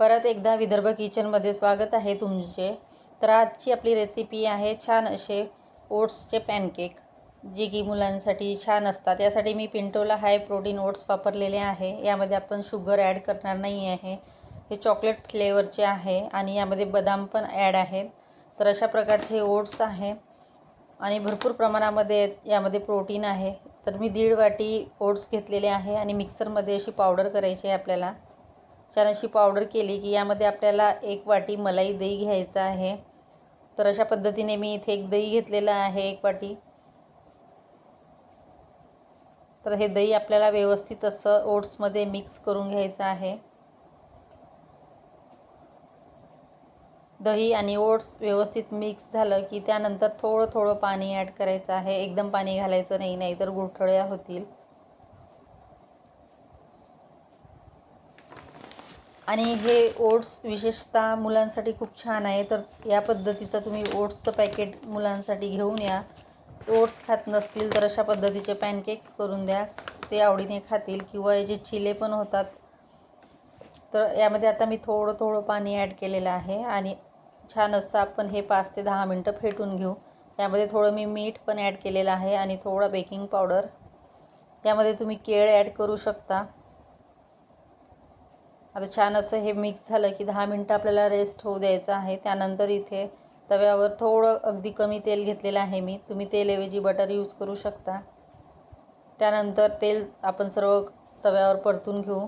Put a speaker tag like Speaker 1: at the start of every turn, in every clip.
Speaker 1: परत एकदा विदर्भ किचनमध्ये स्वागत आहे तुमचे. तर आजची आपली रेसिपी आहे छान असे ओट्सचे पॅनकेक जे की मुलांसाठी छान असतात. यासाठी मी पिंटोला हाय प्रोटीन ओट्स वापरलेले आहे. यामध्ये आपण शुगर ॲड करणार नाही आहे. हे चॉकलेट फ्लेवरचे आहे आणि यामध्ये बदाम पण ॲड आहेत. तर अशा प्रकारचे ओट्स आहे आणि भरपूर प्रमाणामध्ये यामध्ये प्रोटीन आहे. तर मी दीड वाटी ओट्स घेतलेले आहे आणि मिक्सरमध्ये अशी पावडर करायची आहे आपल्याला. छान अशी पावडर केली की यामध्ये आपल्याला एक वाटी मलाई दही घ्यायचं आहे. तर अशा पद्धतीने मी इथे एक दही घेतलेलं आहे एक वाटी. तर हे दही आपल्याला व्यवस्थित असं ओट्समध्ये मिक्स करून घ्यायचं आहे. दही आणि ओट्स व्यवस्थित मिक्स झालं की त्यानंतर थोडं थोडं पाणी ॲड करायचं आहे. एकदम पाणी घालायचं नाही नाही तर गुठळ्या होतील. आणि हे ओट्स विशेषतः मुलांसाठी खूप छान आहे. तर या पद्धतीचं तुम्ही ओट्सचं पॅकेट मुलांसाठी घेऊन या. ओट्स खात नसतील तर अशा पद्धतीचे पॅनकेक्स करून द्या. ते आवडीने खातील किंवा याचे चिले पण होतात. तर यामध्ये आता मी थोडं थोडं पाणी ॲड केलेलं आहे आणि छान असं आपण हे पाच ते दहा मिनटं फेटून घेऊ. यामध्ये थोडं मी मीठ पण ॲड केलेलं आहे आणि थोडं बेकिंग पावडर. यामध्ये तुम्ही केळ ॲड करू शकता. आता छान असं हे मिक्स झालं की दहा मिनटं आपल्याला रेस्ट होऊ द्यायचं आहे. त्यानंतर इथे तव्यावर थोडं अगदी कमी तेल घेतलेलं आहे मी. तुम्ही तेलऐवजी बटर यूज करू शकता. त्यानंतर तेल आपण सर्व तव्यावर परतून घेऊ.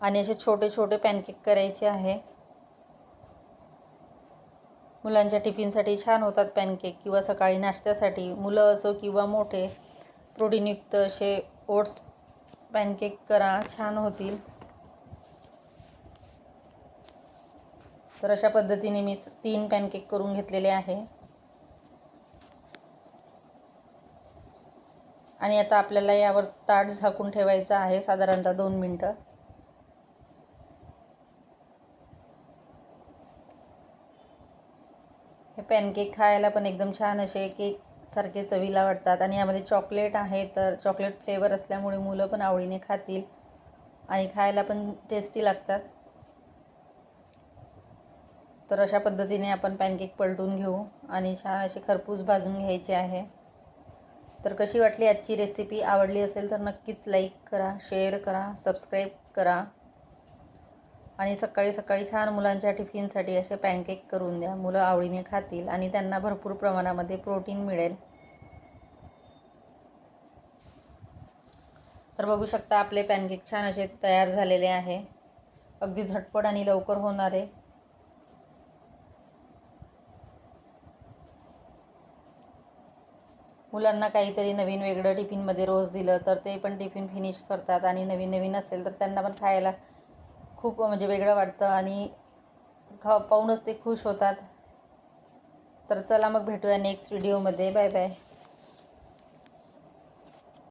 Speaker 1: आणि असे छोटे छोटे पॅनकेक करायचे आहे. मुलांच्या टिफिनसाठी छान होतात पॅनकेक किंवा सकाळी नाश्त्यासाठी. मुलं असो किंवा मोठे प्रोटीनयुक्त असे ओट्स पॅनकेक करा छान होतील. तर अशा पद्धतीने मी तीन पॅनकेक करून घेतलेले आहे. आणि आता आपल्याला यावर ताट झाकून ठेवायचं आहे साधारणतः दोन मिनटं. हे पॅनकेक खायला पण एकदम छान असे केक सारखे चवीला वाटतात. आणि यामध्ये चॉकलेट आहे तर चॉकलेट फ्लेवर असल्यामुळे मुलं पण आवडीने खातील. आणि खायला पण टेस्टी लागतात. तर अशा पद्धतीने आपण पॅनकेक पलटून घेऊ आणि छान असे खरपूस भाजून घ्यायचे आहे. तर कशी वाटली आजची रेसिपी आवडली असेल तर नक्कीच लाईक करा शेअर करा सबस्क्राईब करा. आणि सकाळी सकाळी छान मुलांच्या टिफिनसाठी असे पॅनकेक करून द्या. मुलं आवडीने खातील आणि त्यांना भरपूर प्रमाणामध्ये प्रोटीन मिळेल. तर बघू शकता आपले पॅनकेक छान असे तयार झालेले आहे. अगदी झटपट आणि लवकर होणारे मुलांना काहीतरी नवीन वेगळं टिफिनमध्ये रोज दिलं तर ते पण टिफिन फिनिश करतात आणि नवीन नवीन असेल तर त्यांना पण खायला खूप म्हणजे वेगळं वाटतं आणि खा पाहूनच ते खुश होतात. तर चला मग भेटूया नेक्स्ट व्हिडिओमध्ये बाय बाय